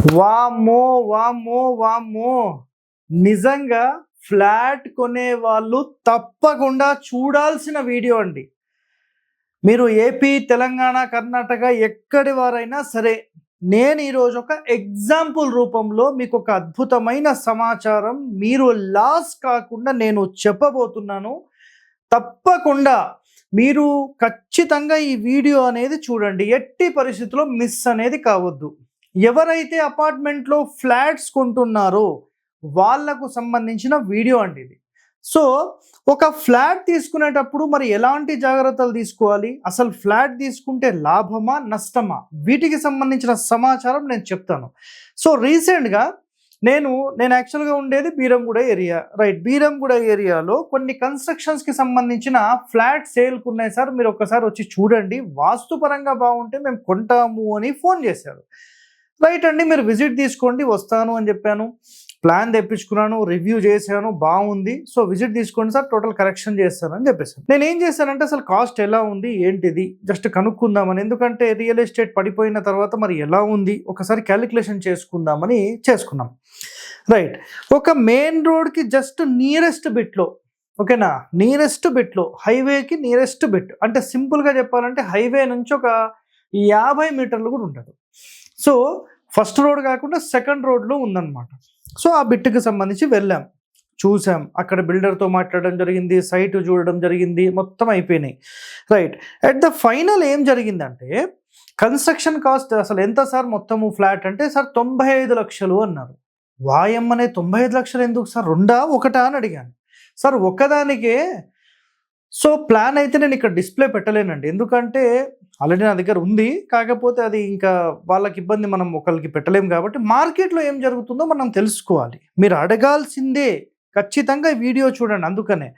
వామ్మో వామ్మో వామ్మో. నిజంగా ఫ్లాట్ కొనే వాళ్ళు తప్పకుండా చూడాల్సిన వీడియో అండి. మీరు ఏపీ తెలంగాణ కర్ణాటక ఎక్కడి వారైనా సరే నేను ఈరోజు ఒక ఎగ్జాంపుల్ రూపంలో మీకు ఒక అద్భుతమైన సమాచారం మీరు లాస్ కాకుండా నేను చెప్పబోతున్నాను. తప్పకుండా మీరు ఖచ్చితంగా ఈ వీడియో అనేది చూడండి. ఎట్టి పరిస్థితుల్లో మిస్ అనేది కావద్దు. ఎవరైతే అపార్ట్మెంట్లో ఫ్లాట్స్ కొంటున్నారో వాళ్ళకు సంబంధించిన వీడియో అండి ఇది. సో ఒక ఫ్లాట్ తీసుకునేటప్పుడు మరి ఎలాంటి జాగ్రత్తలు తీసుకోవాలి? అసలు ఫ్లాట్ తీసుకుంటే లాభమా నష్టమా? వీటికి సంబంధించిన సమాచారం నేను చెప్తాను. సో రీసెంట్గా నేను నేను యాక్చువల్గా ఉండేది బీరంగూడ ఏరియా. రైట్ బీరంగూడ ఏరియాలో కొన్ని కన్స్ట్రక్షన్స్కి సంబంధించిన ఫ్లాట్ సేల్కు ఉన్నాయి సార్. మీరు ఒకసారి వచ్చి చూడండి. వాస్తుపరంగా బాగుంటే మేము కొంటాము అని ఫోన్ చేశారు. రైట్ అండి మీరు విజిట్ తీసుకోండి వస్తాను అని చెప్పాను. ప్లాన్ తెప్పించుకున్నాను రివ్యూ చేశాను బాగుంది. సో విజిట్ తీసుకోండి సార్ టోటల్ కరెక్షన్ చేస్తాను అని చెప్పేసాను నేను ఏం చేశానంటే అసలు కాస్ట్ ఎలా ఉంది ఏంటిది జస్ట్ కనుక్కుందామని ఎందుకంటే రియల్ ఎస్టేట్ పడిపోయిన తర్వాత మరి ఎలా ఉంది ఒకసారి క్యాలిక్యులేషన్ చేసుకుందామని చేసుకున్నాం. రైట్ ఒక మెయిన్ రోడ్కి జస్ట్ నియరెస్ట్ బిట్లో ఓకేనా నియరెస్ట్ బిట్లో హైవేకి నియరెస్ట్ బిట్ అంటే సింపుల్గా చెప్పాలంటే హైవే నుంచి ఒక యాభై మీటర్లు కూడా ఉంటుంది సో ఫస్ట్ రోడ్ కాకుండా సెకండ్ రోడ్లో ఉందన్నమాట. సో ఆ బిట్కి సంబంధించి వెళ్ళాం. చూసాం. అక్కడ బిల్డర్తో మాట్లాడడం జరిగింది. సైట్ చూడడం జరిగింది. మొత్తం అయిపోయినాయి. రైట్. అట్ ద ఫైనల్ ఏం జరిగిందంటే కన్స్ట్రక్షన్ కాస్ట్ అసలు ఎంత సార్ మొత్తము ఫ్లాట్ అంటే సార్ తొంభై ఐదు లక్షలు అన్నారు. వాయమ్మనే తొంభై ఐదు లక్షలు ఎందుకు సార్? రెండా? ఒకటా? అని అడిగాను. సార్ ఒకదానికే. సో ప్లాన్ అయితే నేను ఇక్కడ డిస్ప్లే పెట్టలేనండి. ఎందుకంటే ఆల్రెడీ నా దగ్గర ఉంది. కాకపోతే అది ఇంకా వాళ్ళకి ఇబ్బంది మనం ఒకరికి పెట్టలేము కాబట్టి మార్కెట్లో ఏం జరుగుతుందో మనం తెలుసుకోవాలి. మీరు అడగాల్సిందే. ఖచ్చితంగా వీడియో చూడండి అందుకనే.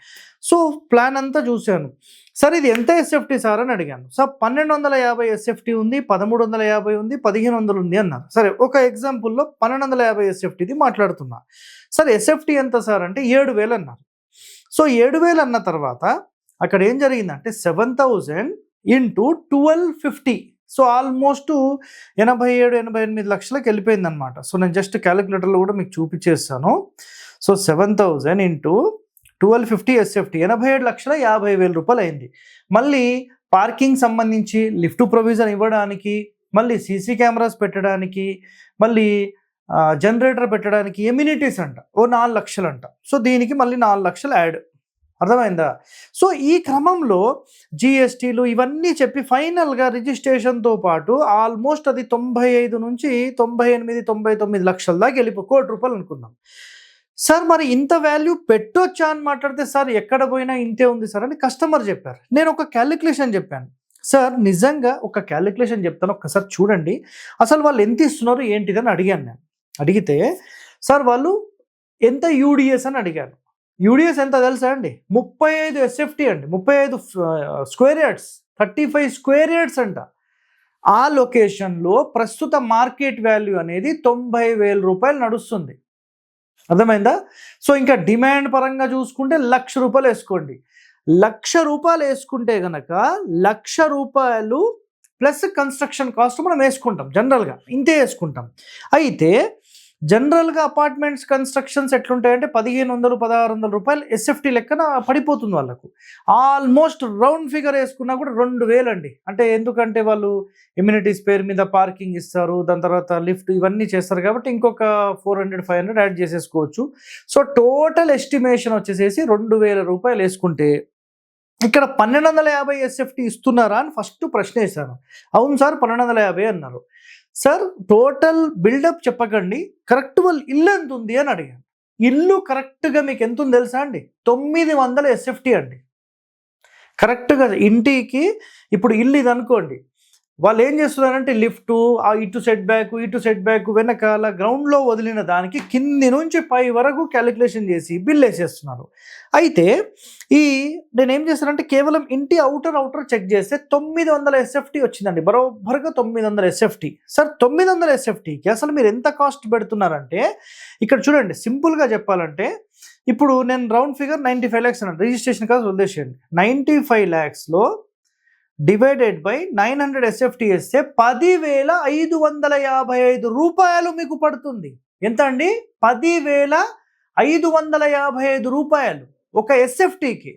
సో ప్లాన్ అంతా చూశాను. సార్ ఇది ఎంత ఎస్ఎఫ్టీ సార్ అని అడిగాను. సార్ పన్నెండు వందల యాభై ఎస్ఎఫ్టీ ఉంది పదమూడు వందల యాభై ఉంది పదిహేను వందలు ఉంది అన్నారు. సరే ఒక ఎగ్జాంపుల్లో పన్నెండు వందల యాభై ఎస్ఎఫ్టీది మాట్లాడుతున్నా. సార్ ఎస్ఎఫ్టీ ఎంత సార్ అంటే ఏడు వేలు అన్నారు. సో ఏడు వేలు అన్న తర్వాత అక్కడ ఏం జరిగిందంటే seven thousand into twelve fifty. So almost ఎనభై ఏడు ఎనభై ఎనిమిది లక్షలకు వెళ్ళిపోయింది అనమాట సో నేను జస్ట్ క్యాలిక్యులేటర్లో కూడా మీకు చూపించేస్తాను. So seven thousand into twelve fifty SFT. ఎనభై ఏడు లక్షల యాభై వేల రూపాయలు అయింది. మళ్ళీ పార్కింగ్ సంబంధించి లిఫ్ట్ ప్రొవిజన్ ఇవ్వడానికి మళ్ళీ సీసీ కెమెరాస్ పెట్టడానికి మళ్ళీ జనరేటర్ పెట్టడానికి ఎమ్యూనిటీస్ అంట. ఓ నాలుగు లక్షలు అంట సో దీనికి మళ్ళీ నాలుగు లక్షలు యాడ్ అర్థమైందా? సో ఈ క్రమంలో జిఎస్టీలు ఇవన్నీ చెప్పి ఫైనల్గా రిజిస్ట్రేషన్తో పాటు ఆల్మోస్ట్ అది తొంభై ఐదు నుంచి తొంభై ఎనిమిది తొంభై తొమ్మిది లక్షల దాకా వెళ్ళిపో కోటి రూపాయలు అనుకుందాం. సార్ మరి ఇంత వాల్యూ పెట్టొచ్చా అని మాట్లాడితే సార్ ఎక్కడ పోయినా ఇంతే ఉంది సార్ అని కస్టమర్ చెప్పారు. నేను ఒక క్యాలిక్యులేషన్ చెప్పాను. సార్ నిజంగా ఒక క్యాలిక్యులేషన్ చెప్తాను ఒక్కసారి చూడండి. అసలు వాళ్ళు ఎంత ఇస్తున్నారు ఏంటిదని అడిగాను నేను. అడిగితే సార్ వాళ్ళు ఎంత యూడిఎస్ అని అడిగాను యూడిఎస్ ఎంత తెలుసా అండి? ముప్పై ఐదు ఎస్ఎఫ్టీ అండి. ముప్పై ఐదు square yards. Thirty five square yards అంట. ఆ లొకేషన్లో ప్రస్తుత మార్కెట్ వాల్యూ అనేది తొంభై వేల రూపాయలు నడుస్తుంది. అర్థమైందా? సో ఇంకా డిమాండ్ పరంగా చూసుకుంటే లక్ష రూపాయలు వేసుకోండి. లక్ష రూపాయలు వేసుకుంటే కనుక లక్ష రూపాయలు ప్లస్ కన్స్ట్రక్షన్ కాస్ట్ మనం వేసుకుంటాం జనరల్గా. ఇంతే వేసుకుంటాం. అయితే జనరల్గా అపార్ట్మెంట్స్ కన్స్ట్రక్షన్స్ ఎట్లుంటాయంటే పదిహేను వందలు పదహారు వందల రూపాయలు ఎస్ఎఫ్టీ లెక్కన పడిపోతుంది వాళ్ళకు. ఆల్మోస్ట్ రౌండ్ ఫిగర్ వేసుకున్నా కూడా రెండు వేలండి. అంటే ఎందుకంటే వాళ్ళు ఇమ్యూనిటీస్ పేరు మీద పార్కింగ్ ఇస్తారు దాని తర్వాత లిఫ్ట్ ఇవన్నీ చేస్తారు కాబట్టి ఇంకొక four hundred five hundred add చేసేసుకోవచ్చు. సో టోటల్ ఎస్టిమేషన్ వచ్చేసేసి రెండు వేల రూపాయలు వేసుకుంటే ఇక్కడ పన్నెండు వందల యాభై ఎస్ఎఫ్టీ ఇస్తున్నారా అని ఫస్ట్ ప్రశ్న వేశాను. అవును సార్ పన్నెండు వందల యాభై అన్నారు. సార్ టోటల్ బిల్డప్ చెప్పకండి కరెక్ట్ వాళ్ళు ఇల్లు ఎంత ఉంది అని అడిగాను. ఇల్లు కరెక్ట్గా మీకు ఎంత ఉంది తెలుసా అండి? తొమ్మిది వందల ఎస్ఎఫ్టీ అండి. కరెక్ట్గా ఇంటికి ఇప్పుడు ఇల్లు ఇది అనుకోండి వాళ్ళు ఏం చేస్తున్నారంటే లిఫ్ట్ ఇటు సెట్ బ్యాక్ ఇటు సెట్ బ్యాక్ వెనకాల గ్రౌండ్లో వదిలిన దానికి కింది నుంచి పై వరకు క్యాలిక్యులేషన్ చేసి బిల్ వేసేస్తున్నారు. అయితే ఈ నేను ఏం చేస్తానంటే కేవలం ఇంటి అవుటర్ అవుటర్ చెక్ చేస్తే తొమ్మిది వందల ఎస్ఎఫ్టీ వచ్చిందండి. బరోబర్గా తొమ్మిది వందల ఎస్ఎఫ్టీ సార్ తొమ్మిది వందల ఎస్ఎఫ్టీకి అసలు మీరు ఎంత కాస్ట్ పెడుతున్నారంటే ఇక్కడ చూడండి సింపుల్గా చెప్పాలంటే ఇప్పుడు నేను round figure ninety five lakhs అన్నాను. రిజిస్ట్రేషన్ కాస్ట్ వదిలేసేయండి. Ninety five ల్యాక్స్లో divided by nine hundred SFT వేస్తే పదివేల ఐదు వందల యాభై ఐదు రూపాయలు మీకు పడుతుంది. ఎంత అండి? పదివేల ఐదు వందల యాభై ఐదు రూపాయలు ఒక ఎస్ఎఫ్టీకి.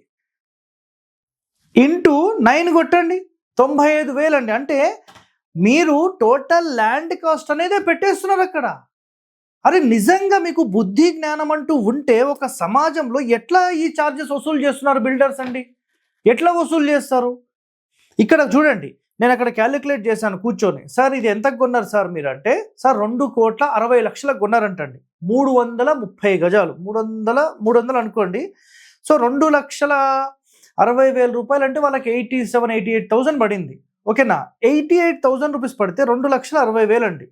ఇంటూ నైన్ కొట్టండి. తొంభై ఐదు వేలండి అంటే మీరు టోటల్ ల్యాండ్ కాస్ట్ అనేది పెట్టేస్తున్నారు అక్కడ. అరే నిజంగా మీకు బుద్ధి జ్ఞానం అంటూ ఉంటే ఒక సమాజంలో ఎట్లా ఈ ఛార్జెస్ వసూలు చేస్తున్నారు బిల్డర్స్ అండి? ఎట్లా వసూలు చేస్తారు? ఇక్కడ చూడండి నేను అక్కడ క్యాలిక్యులేట్ చేశాను కూర్చొని. సార్ ఇది ఎంతకు కొన్నారు సార్ మీరు అంటే సార్ రెండు కోట్ల అరవై లక్షలకు కొన్నారంటండి. మూడు వందల ముప్పై గజాలు. మూడు వందల మూడు వందలు అనుకోండి. సో రెండు లక్షల అరవై వేల రూపాయలు అంటే వాళ్ళకి eighty seven eighty eight thousand పడింది. ఓకేనా? ఎయిటీ ఎయిట్ థౌసండ్ రూపీస్ పడితే రెండు లక్షల అరవై వేలు అండి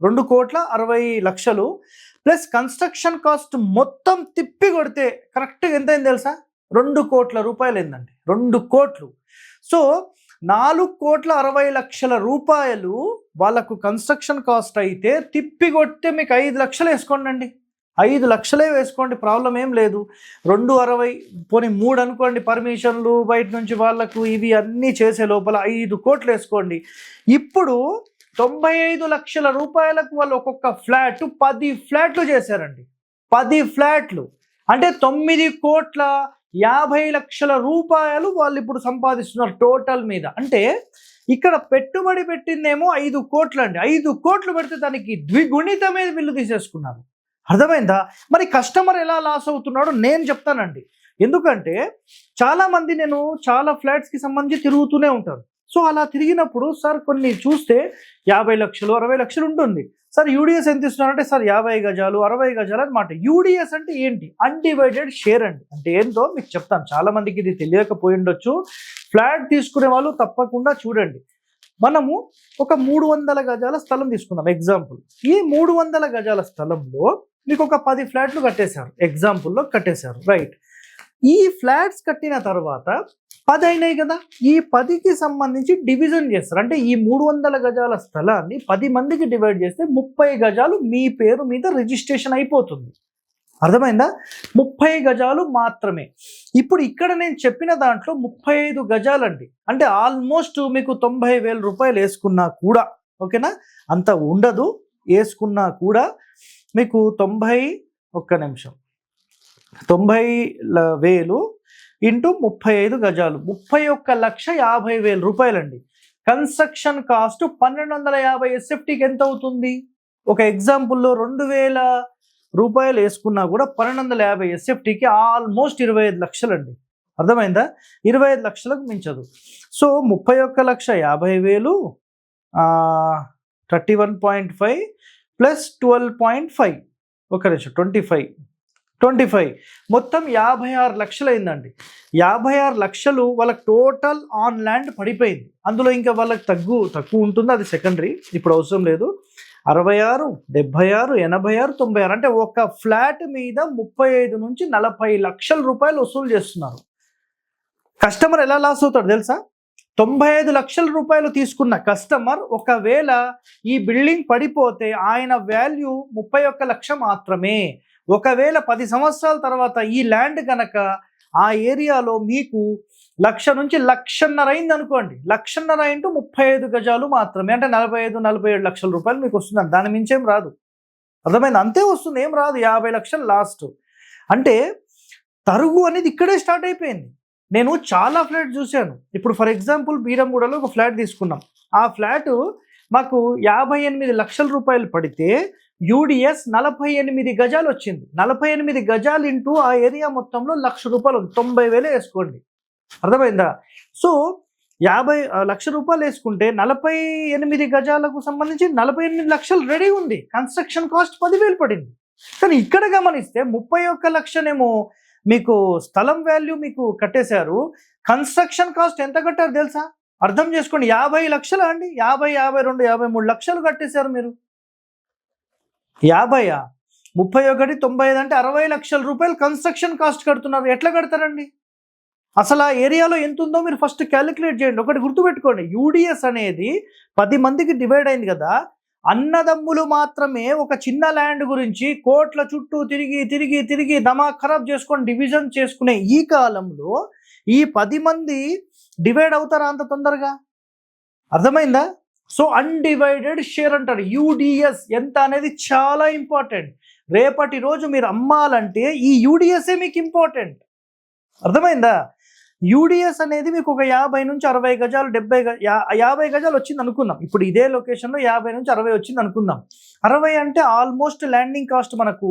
రెండు కోట్ల అరవై లక్షలు. ప్లస్ కన్స్ట్రక్షన్ కాస్ట్ మొత్తం తిప్పి కొడితే కరెక్ట్గా ఎంత అయింది తెలుసా? రెండు కోట్ల రూపాయలు అయిందండి రెండు కోట్లు. సో నాలుగు కోట్ల అరవై లక్షల రూపాయలు వాళ్ళకు కన్స్ట్రక్షన్ కాస్ట్ అయితే తిప్పి మీకు ఐదు లక్షలు వేసుకోండి అండి ఐదు లక్షలే వేసుకోండి ప్రాబ్లం ఏం లేదు. రెండు అరవై పోనీ మూడు అనుకోండి పర్మిషన్లు బయట నుంచి వాళ్ళకు ఇవి అన్నీ చేసే లోపల ఐదు కోట్లు వేసుకోండి. ఇప్పుడు తొంభై ఐదు లక్షల రూపాయలకు వాళ్ళు ఒక్కొక్క ఫ్లాట్ పది ఫ్లాట్లు చేశారండి. పది ఫ్లాట్లు. అంటే తొమ్మిది కోట్ల యాభై లక్షల రూపాయలు వాళ్ళు ఇప్పుడు సంపాదిస్తున్నారు టోటల్ మీద. అంటే ఇక్కడ పెట్టుబడి పెట్టిందేమో ఐదు కోట్లు అండి ఐదు కోట్లు పెడితే దానికి ద్విగుణితమే బిల్లు తీసేసుకున్నారు. అర్థమైందా? మరి కస్టమర్ ఎలా లాస్ అవుతున్నాడో నేను చెప్తానండి. ఎందుకంటే చాలామంది నేను చాలా ఫ్లాట్స్కి సంబంధించి తిరుగుతూనే ఉంటాను. సో అలా తిరిగినప్పుడు సార్ కొన్ని చూస్తే యాభై లక్షలు అరవై లక్షలు ఉంటుంది. సార్ యూడిఎస్ ఎంత ఇస్తున్నారంటే సార్ యాభై గజాలు అరవై గజాలు అనమాట యూడిఎస్ అంటే ఏంటి? అన్డివైడెడ్ షేర్ అండి. అంటే ఏంటో మీకు చెప్తాను. చాలామందికి ఇది తెలియకపోయి ఉండొచ్చు. ఫ్లాట్ తీసుకునే వాళ్ళు తప్పకుండా చూడండి. మనము ఒక మూడు వందల గజాల స్థలం తీసుకుందాం. ఎగ్జాంపుల్ ఈ మూడు వందల గజాల స్థలంలో మీకు ఒక పది ఫ్లాట్లు కట్టేశారు. ఎగ్జాంపుల్లో కట్టేశారు. రైట్ ఈ ఫ్లాట్స్ కట్టిన తర్వాత పది అయినాయి కదా. ఈ పదికి సంబంధించి డివిజన్ చేస్తారు. అంటే ఈ మూడు వందల గజాల స్థలాన్ని పది మందికి డివైడ్ చేస్తే ముప్పై గజాలు మీ పేరు మీద రిజిస్ట్రేషన్ అయిపోతుంది. అర్థమైందా? ముప్పై గజాలు మాత్రమే. ఇప్పుడు ఇక్కడ నేను చెప్పిన దాంట్లో ముప్పై ఐదు గజాలండి. అంటే ఆల్మోస్ట్ మీకు తొంభై వేల రూపాయలు వేసుకున్నా కూడా ఓకేనా? అంత ఉండదు. వేసుకున్నా కూడా మీకు తొంభై ఒక్క నిమిషం. తొంభై ల- వేలు ఇంటూ ముప్పై ఐదు గజాలు. ముప్పై ఒక్క లక్ష యాభై వేల రూపాయలండి. కన్స్ట్రక్షన్ కాస్ట్ పన్నెండు వందల యాభై ఎస్ఎఫ్టీకి ఎంత అవుతుంది ఒక ఎగ్జాంపుల్లో రెండు వేల రూపాయలు వేసుకున్నా కూడా పన్నెండు వందల యాభై ఎస్ఎఫ్టీకి ఆల్మోస్ట్ ఇరవై ఐదు లక్షలండి. అర్థమైందా? ఇరవై ఐదు లక్షలకు మించదు. సో ముప్పై ఒక్క లక్ష యాభై వేలు thirty one point five plus twelve point five. ఒక నిమిషం ట్వంటీ ఫైవ్. Twenty five. మొత్తం యాభై ఆరు లక్షలు అయిందండి యాభై ఆరు లక్షలు వాళ్ళకి టోటల్ ఆన్ ల్యాండ్ పడిపోయింది. అందులో ఇంకా వాళ్ళకి తగ్గు తక్కువ ఉంటుంది అది సెకండరీ. ఇప్పుడు అవసరం లేదు. అరవై ఆరు డెబ్భై ఆరు ఎనభై ఆరు తొంభై ఆరు. అంటే ఒక ఫ్లాట్ మీద ముప్పై ఐదు నుంచి నలభై లక్షల రూపాయలు వసూలు చేస్తున్నారు. కస్టమర్ ఎలా లాస్ అవుతాడు తెలుసా? తొంభై ఐదు లక్షల రూపాయలు తీసుకున్న కస్టమర్ ఒకవేళ ఈ బిల్డింగ్ పడిపోతే ఆయన వాల్యూ ముప్పై ఒక్క లక్ష మాత్రమే. ఒకవేళ పది సంవత్సరాల తర్వాత ఈ ల్యాండ్ కనుక ఆ ఏరియాలో మీకు లక్ష నుంచి లక్షన్నర అయింది అనుకోండి. లక్షన్నర ఇంటూ ముప్పై ఐదు గజాలు మాత్రమే. అంటే నలభై ఐదు నలభై ఏడు లక్షల రూపాయలు మీకు వస్తుంది దాని మించేం రాదు. అర్థమైంది? అంతే వస్తుంది. ఏం రాదు. యాభై లక్షలు లాస్ట్. అంటే తరుగు అనేది ఇక్కడే స్టార్ట్ అయిపోయింది. నేను చాలా ఫ్లాట్ చూశాను. ఇప్పుడు ఫర్ ఎగ్జాంపుల్ బీరంగూడలో ఒక ఫ్లాట్ తీసుకున్నాం. ఆ ఫ్లాట్ మాకు యాభై ఎనిమిది లక్షల రూపాయలు పడితే యూడిఎస్ నలభై ఎనిమిది గజాలు వచ్చింది. నలభై ఎనిమిది గజాలు ఇంటూ ఆ ఏరియా మొత్తంలో లక్ష రూపాయలు తొంభై వేలు వేసుకోండి. అర్థమైందా? సో యాభై లక్ష రూపాయలు వేసుకుంటే నలభై ఎనిమిది గజాలకు సంబంధించి నలభై ఎనిమిది లక్షలు రెడీ ఉంది. కన్స్ట్రక్షన్ కాస్ట్ పదివేలు పడింది. కానీ ఇక్కడ గమనిస్తే ముప్పై ఒక్క లక్షనేమో మీకు స్థలం వాల్యూ మీకు కట్టేశారు. కన్స్ట్రక్షన్ కాస్ట్ ఎంత కట్టారు తెలుసా? అర్థం చేసుకోండి. యాభై లక్షలు అండి? యాభై యాభై రెండు యాభై మూడు లక్షలు కట్టేశారు మీరు. యాభైయా? ముప్పై ఒకటి తొంభై ఐదు అంటే అరవై లక్షల రూపాయలు కన్స్ట్రక్షన్ కాస్ట్ కడుతున్నారు. ఎట్లా కడతారండి? అసలు ఆ ఏరియాలో ఎంత ఉందో మీరు ఫస్ట్ క్యాలిక్యులేట్ చేయండి. ఒకటి గుర్తుపెట్టుకోండి. యూడిఎస్ అనేది పది మందికి డివైడ్ అయింది కదా. అన్నదమ్ములు మాత్రమే ఒక చిన్న ల్యాండ్ గురించి కోట్ల చుట్టూ తిరిగి తిరిగి తిరిగి దమా ఖరాబ్ చేసుకొని డివిజన్ చేసుకునే ఈ కాలంలో ఈ పది మంది డివైడ్ అవుతారా అంత తొందరగా? అర్థమైందా? సో అన్డివైడెడ్ షేర్ అంటారు. యూడిఎస్ ఎంత అనేది చాలా ఇంపార్టెంట్ రేపటి రోజు మీరు అమ్మాలంటే ఈ యూడిఎస్ఏ మీకు ఇంపార్టెంట్ అర్థమైందా? యూడిఎస్ అనేది మీకు ఒక యాభై నుంచి అరవై గజాలు డెబ్బై యాభై గజాలు వచ్చింది అనుకుందాం. ఇప్పుడు ఇదే లొకేషన్లో యాభై నుంచి అరవై వచ్చింది అనుకుందాం. అరవై అంటే ఆల్మోస్ట్ ల్యాండింగ్ కాస్ట్ మనకు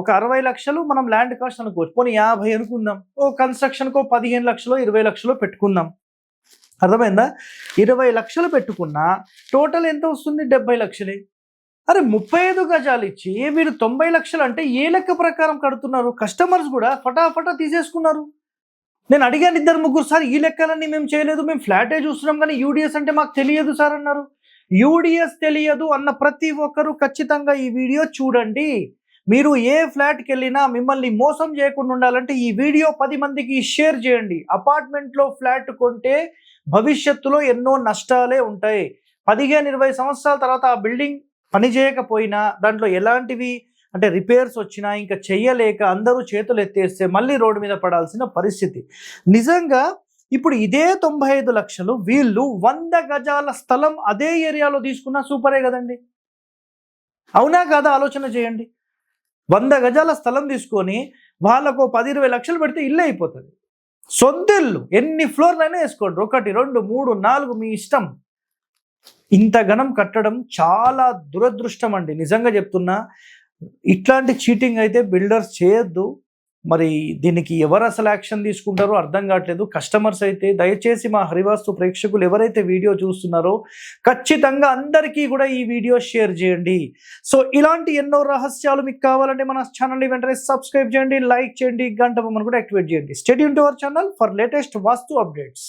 ఒక అరవై లక్షలు మనం ల్యాండ్ కాస్ట్ అనుకోవచ్చు. పోనీ యాభై అనుకుందాం. ఓ కన్స్ట్రక్షన్కో పదిహేను లక్షలు ఇరవై లక్షలు పెట్టుకుందాం. అర్థమైందా? ఇరవై లక్షలు పెట్టుకున్నా టోటల్ ఎంత వస్తుంది? డెబ్బై లక్షలే. అరే ముప్పై ఐదు గజాలు ఇచ్చి వీరు తొంభై లక్షలు అంటే ఏ లెక్క ప్రకారం కడుతున్నారు? కస్టమర్స్ కూడా ఫటాఫటా తీసేసుకున్నారు. నేను అడిగాను ఇద్దరు ముగ్గురు సార్ ఈ లెక్కలన్నీ మేము చేయలేదు మేము ఫ్లాటే చూస్తున్నాం కానీ యూడిఎస్ అంటే మాకు తెలియదు సార్ అన్నారు. యూడిఎస్ తెలియదు అన్న ప్రతి ఒక్కరూ ఖచ్చితంగా ఈ వీడియో చూడండి. మీరు ఏ ఫ్లాట్కి వెళ్ళినా మిమ్మల్ని మోసం చేయకుండా ఉండాలంటే ఈ వీడియో పది మందికి షేర్ చేయండి. అపార్ట్మెంట్లో ఫ్లాట్ కొంటే భవిష్యత్తులో ఎన్నో నష్టాలే ఉంటాయి. పదిహేను ఇరవై సంవత్సరాల తర్వాత ఆ బిల్డింగ్ పని చేయకపోయినా దాంట్లో ఎలాంటివి అంటే రిపేర్స్ వచ్చినా ఇంకా చెయ్యలేక అందరూ చేతులు ఎత్తేస్తే మళ్ళీ రోడ్డు మీద పడాల్సిన పరిస్థితి. నిజంగా ఇప్పుడు ఇదే తొంభై ఐదు లక్షలు వీళ్ళు వంద గజాల స్థలం అదే ఏరియాలో తీసుకున్నా సూపరే కదండి. అవునా కాదా ఆలోచన చేయండి. వంద గజాల స్థలం తీసుకొని వాళ్ళకు పది ఇరవై లక్షలు పెడితే ఇల్లు అయిపోతుంది. సొంతిల్లు ఎన్ని ఫ్లోర్లైనా వేసుకోండి. ఒకటి రెండు మూడు నాలుగు మీ ఇష్టం. ఇంత ఘనం కట్టడం చాలా దురదృష్టం అండి. నిజంగా చెప్తున్నా ఇట్లాంటి చీటింగ్ అయితే బిల్డర్స్ చేయొద్దు. మరి దీనికి ఎవరు అసలు యాక్షన్ తీసుకుంటారో అర్థం కావట్లేదు. కస్టమర్స్ అయితే దయచేసి మా హరివాస్తు ప్రేక్షకులు ఎవరైతే వీడియో చూస్తున్నారో ఖచ్చితంగా అందరికీ కూడా ఈ వీడియో షేర్ చేయండి. సో ఇలాంటి ఎన్నో రహస్యాలు మీకు కావాలంటే మన ఛానల్ని వెంటనే సబ్స్క్రైబ్ చేయండి లైక్ చేయండి గంట బొమ్మను కూడా యాక్టివేట్ చేయండి. Stadium to our channel for latest vastu updates.